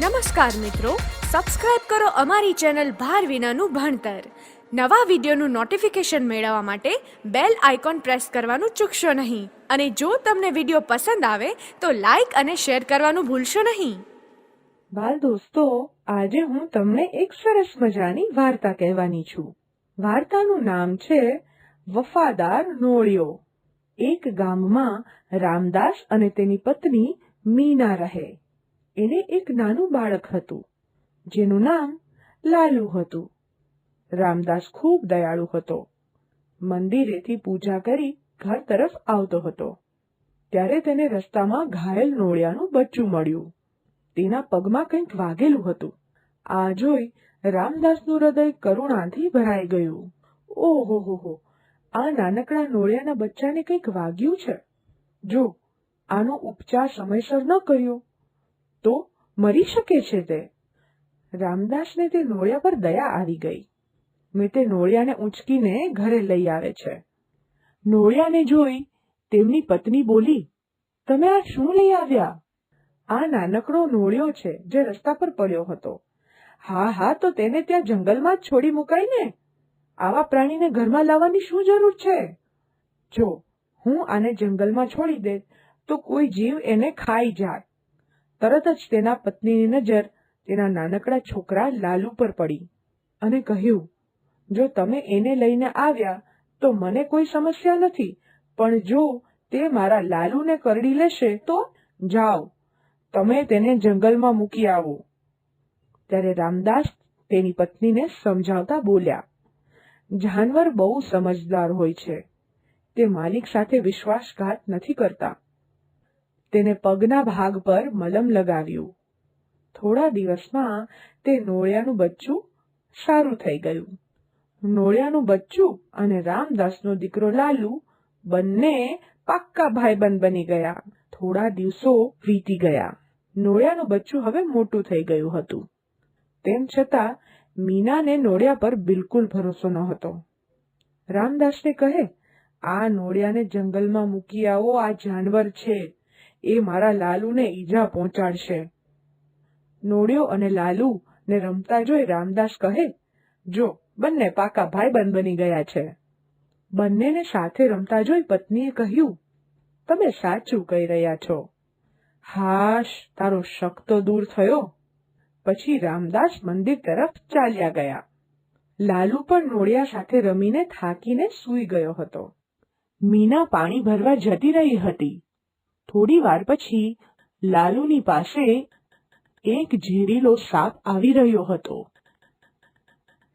નમસ્કાર મિત્રો સબસ્ક્રાઇબ કરો અમારી ચેનલ ભાર વિનાનું ભણતર. નવા વિડીયોનું નોટિફિકેશન મેળવવા માટે બેલ આઇકોન પ્રેસ કરવાનું ચૂકશો નહીં. અને જો તમને વીડિયો પસંદ આવે, તો લાઈક અને શેર કરવાનું ભૂલશો નહીં. બાલ દોસ્તો, આજે હું તમને એક સરસ મજાની વાર્તા કહેવાની છું. વાર્તાનું નામ છે વફાદાર નોળિયો. એક ગામમાં રામદાસ અને તેની પત્ની મીના રહે. એને એક નાનું બાળક હતું, જેનું નામ લાલુ હતું. રામદાસ ખૂબ દયાળુ હતો. મંદિરેથી પૂજા કરી ઘર તરફ આવતો હતો. ત્યારે તેને રસ્તામાં ઘાયલ નોળિયાનું બચ્ચું મળ્યું. તેના પગમાં કંઈક વાગેલું હતું. આ જોઈ રામદાસનું હૃદય કરુણાથી ભરાઈ ગયું. ઓહો, હો હો, આ નાનકડા નોળિયાના બચ્ચાને કંઈક વાગ્યું છે? જો, આનો ઉપચાર સમયસર ન કર્યો. તો મરી શકે છે તે. રામદાસને તે નોળિયા પર દયા આવી ગઈ. મેં તે નોળિયાને ઉંચકીને ઘરે લઈ આવે છે. નોળિયાને જોઈ તેમની પત્ની બોલી, તમે આ શું લઈ આવ્યા? આ નાનકડો નોળિયો છે જે રસ્તા પર પડ્યો હતો. હા હા, તો તેને ત્યાં જંગલમાં જ છોડી મુકાય ને આવા પ્રાણીને ઘરમાં લાવવાની શું જરૂર છે? જો હું આને જંગલમાં છોડી દે, તો કોઈ જીવ એને ખાઈ જાય. તરત જ તેના પત્નીની નજર તેના નાનકડા છોકરા લાલુ પર પડી અને કહ્યું, જો તમે એને લઈને આવ્યા તો મને કોઈ સમસ્યા નથી, પણ જો તે મારા લાલુને કરડી લેશે તો જાઓ, તમે તેને જંગલમાં મૂકી આવો. ત્યારે રામદાસ તેની પત્નીને સમજાવતા બોલ્યા, જાનવર બહુ સમજદાર હોય છે. તે માલિક સાથે વિશ્વાસઘાત નથી કરતા. તેને પગના ભાગ પર મલમ લગાવ્યું. થોડા દિવસમાં તે નોળિયાનું બચ્ચું સારું થઈ ગયું. નોળિયાનું બચ્ચું અને રામદાસનો દીકરો લાલુ બંને પાક્કા ભાઈબંધ બની ગયા. થોડા દિવસો વીતી ગયા. નોળિયાનું બચ્ચું હવે મોટું થઈ ગયું હતું. તેમ છતાં મીનાને નોળિયા પર બિલકુલ ભરોસો ન હતો રામદાસને કહે, આ નોળિયાને જંગલમાં મૂકી આવો, આ જાનવર છે. એ મારા લાલુને ઈજા પહોંચાડશે. નોળિયો અને લાલુ ને રમતા જોઈ રામદાસ કહે, જો, બંને પાકા ભાઈબંધ બની ગયા છે. બંનેને સાથે રમતા જોઈ પત્નીએ કહ્યું, તમે સાચું કહી રહ્યા છો. હાશ, તારો શક તો દૂર થયો. પછી રામદાસ મંદિર તરફ ચાલ્યા ગયા. લાલુ પણ નોળિયા સાથે રમીને થાકીને સૂઈ ગયો હતો. મીના પાણી ભરવા જતી રહી હતી. થોડી વાર પછી લાલુની પાસે એક ઝેરીલો સાપ આવી રહ્યો હતો.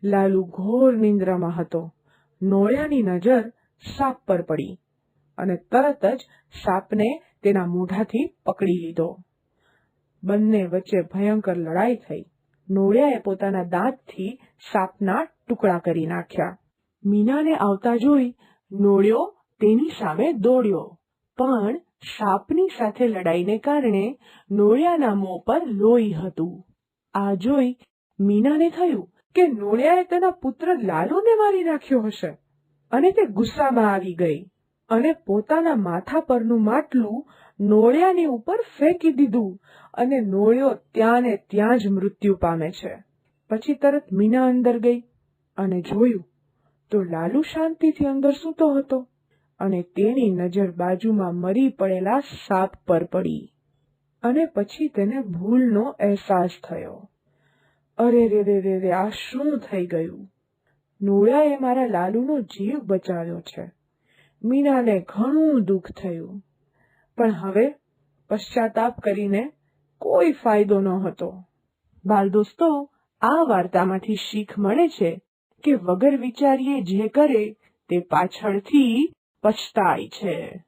લાલુ ઘોર નિંદ્રામાં હતો. નોળિયાની નજર સાપ પર પડી અને તરત જ સાપને તેના મોઢાથી પકડી લીધો. બંને વચ્ચે ભયંકર લડાઈ થઈ. નોળિયાએ પોતાના દાંતથી સાપના ટુકડા કરી નાખ્યા. મીનાને આવતા જોઈ નોળિયો તેની સામે દોડ્યો. પણ સાપની સાથે લડાઈને કારણે નોળિયાના મોં પર લોહી હતું. આ જોઈ મીનાને થયું કે નોળિયાએ તેના પુત્ર લાલુને મારી નાખ્યો હશે અને તે ગુસ્સામાં આવી ગઈ અને પોતાના માથા પરનું માટલું નોળિયાની ઉપર ફેંકી દીધું અને નોળિયો ત્યાં ને ત્યાં જ મૃત્યુ પામે છે. પછી તરત મીના અંદર ગઈ અને જોયું તો લાલુ શાંતિથી અંદર સૂતો હતો. અને તેની નજર બાજુમાં મરી પડેલા સાપ પર પડી. અને પછી તેને ભૂલનો અહેસાસ થયો. અરે રે રે રે રે, આ શું થઈ ગયું? નોળાએ મારા લાલુનો જીવ બચાવ્યો છે. મીનાને ઘણું દુઃખ થયું. પણ હવે પશ્ચાતાપ કરીને કોઈ ફાયદો ન હતો બાલ દોસ્તો, આ વાર્તામાંથી શીખ મળે છે કે વગર વિચારીએ જે કરે તે પાછળથી પછતાય છે.